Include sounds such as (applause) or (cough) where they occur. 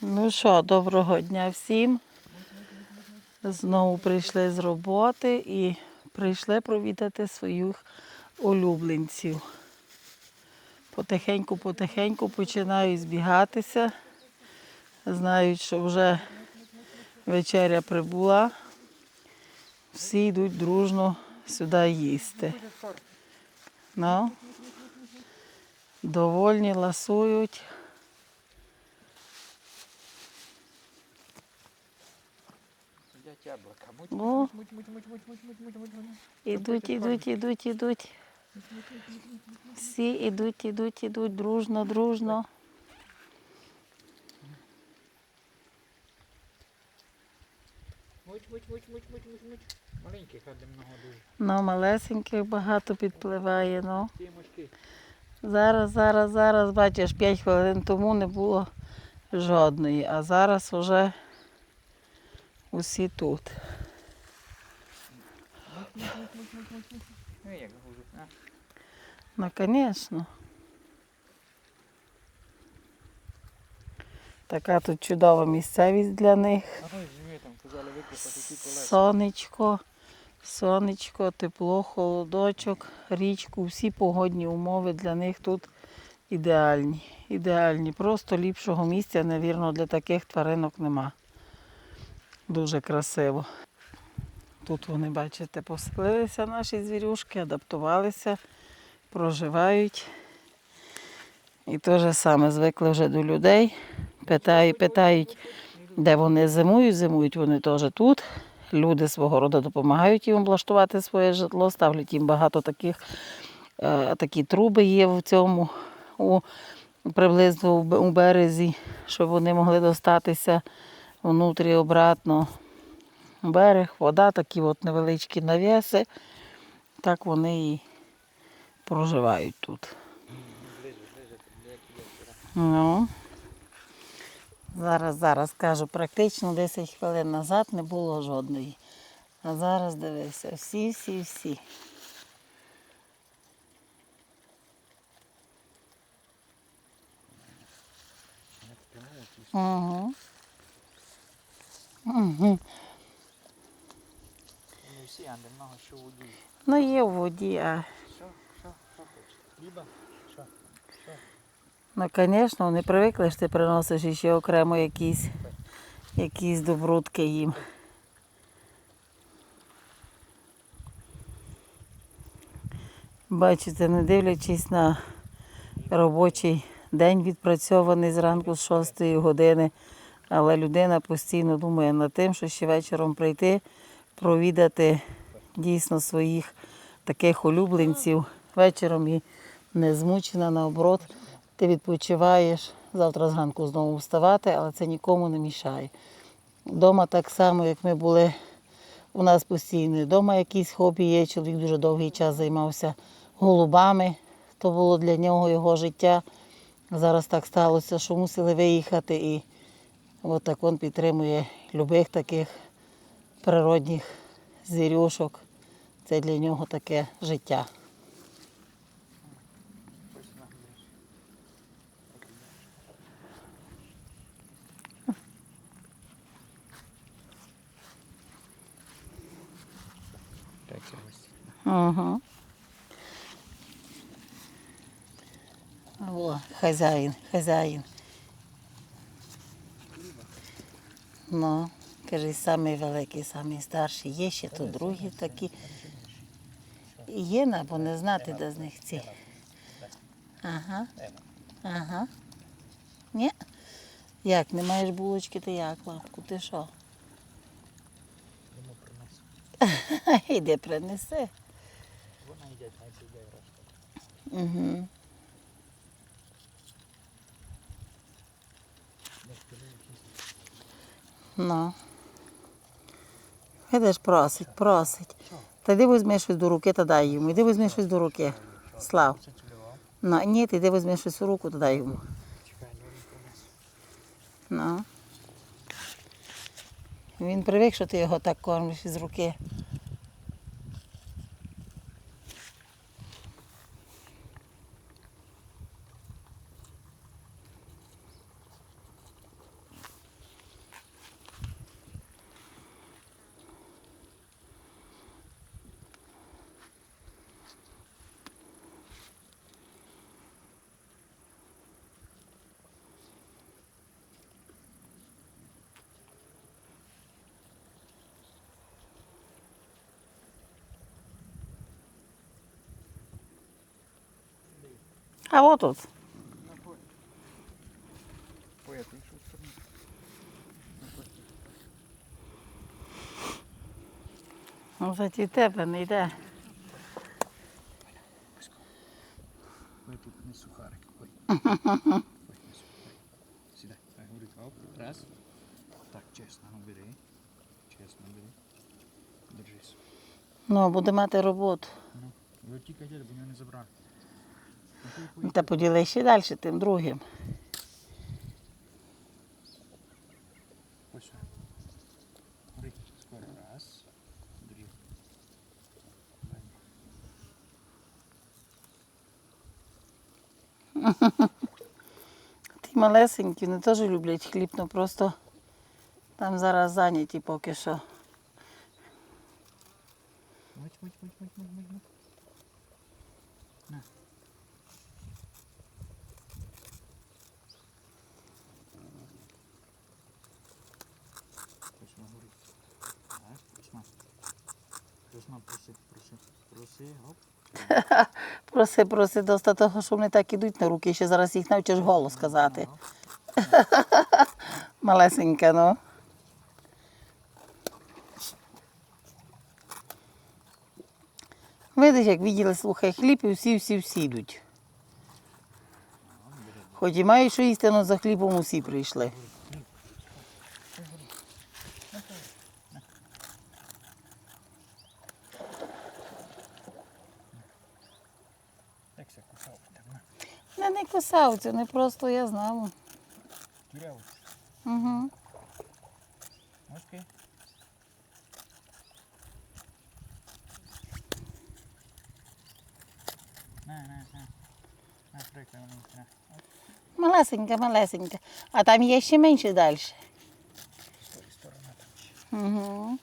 Ну що, доброго дня всім. Знову прийшли з роботи і прийшли провідати своїх улюбленців. Потихеньку-потихеньку починають збігатися. Знають, що вже вечеря прибула. Всі йдуть дружно сюди їсти. Ну, довольні, ласують. Сидять яблука. Муть, О. муть, муть, муть, муть, муть, муть, муть, муть, муть. Ідуть, ідуть, ідуть, ідуть. Всі ідуть, ідуть, ідуть дружно, дружно. Муть, муть, муть, муть, муть, муть, муть. Маленьких много дуже. Ну, малесеньких багато підпливає. Ну. Ті мушки. Зараз, зараз, зараз, бачиш, 5 хвилин тому не було жодної, а зараз вже усі тут. Ну. А, Ну, звісно. Така тут чудова місцевість для них. колеса. Сонечко, сонечко, тепло, холодочок, річку, всі погодні умови для них тут ідеальні. Ідеальні. Просто ліпшого місця, навірно, для таких тваринок нема. Дуже красиво. Тут вони, бачите, поселилися наші звірюшки, адаптувалися, проживають. І те ж саме звикли вже до людей. Питають, питають, де вони зимують, зимують вони теж тут. Люди свого роду допомагають їм облаштувати своє житло, ставлять їм багато таких, е, такі труби є в цьому, у, приблизно у березі, щоб вони могли достатися внутрі обратно. Берег, вода, такі от невеличкі навіси. Так вони і проживають тут. Ну. Зараз, зараз кажу, практично 10 хвилин назад не було жодної. А зараз дивися, всі, всі, всі. Угу. Угу. Не всі, а де много що у воді. Ну є в воді, а Що, що, що? Хліба? Що? ну, звісно, вони привикли, що ти приносиш ще окремо якісь, якісь добрутки їм. Бачите, не дивлячись на робочий день відпрацьований зранку з 6 години, але людина постійно думає над тим, що ще вечором прийти, провідати дійсно своїх таких улюбленців вечором і не змучена, наоборот, ти відпочиваєш, завтра зранку знову вставати, але це нікому не мішає. Дома так само, як ми були у нас постійно. Дома якісь хобі є. Чоловік дуже довгий час займався голубами. То було для нього його життя. Зараз так сталося, що мусили виїхати. І от так він підтримує любих таких природних звірюшок. Це для нього таке життя. Ось нагнеш. Так, ось. Угу. О, хазяїн, хазяїн. Ну, каже, самий великий, самий старший. Є ще тут другі такі. Є, на, бо не знати, де з них ці. Ага. Ага. Ні? Як, не маєш булочки, ти як, лапку, ти що? (laughs) Іди принеси. Вона йде, сюди решта. Угу. Ну. Видиш, просить, просить. Та йди візьми щось до руки та дай йому. Іди візьми щось до руки. Слав. Це. Ну, ні, ти йди візьми щось у руку та дай йому. Ну. Він привик, що ти його так кормиш із руки. А от сторону. Ну, за ті тебе не йде. Ой, тут не сухарик. Ой. Ой, не сухарик. Сідай. Так, говорить, оп, раз. Так, чесно, ну бери. Чесно бери. Держись. Ну, буде мати роботу. Ну, ви тільки дядь, бо нього не забрали. Ну. Та поділи ще далі тим другим. (laughs) Ті малесенькі, вони теж люблять хліб, ну просто там зараз зайняті поки що. Муть, муть, муть, муть, муть, муть, муть. На. Точно говорить. Так, Осман. Осман, проси, проси, (laughs) проси. Проси, доста того, що вони так ідуть на руки, ще зараз їх навчиш голос казати. (laughs) Малесенька, ну. Видиш, як виділи, слухай, хліб і всі, всі, всі йдуть. Хоч і мають що їсти, але за хлібом усі прийшли. Як? Так, на. Не, не кусавці, не просто я знала. Тюряву. Угу. Мошки. На, на, на. На, маленький, на. Малесенька, малесенька. А там є ще менше далі. там. Угу.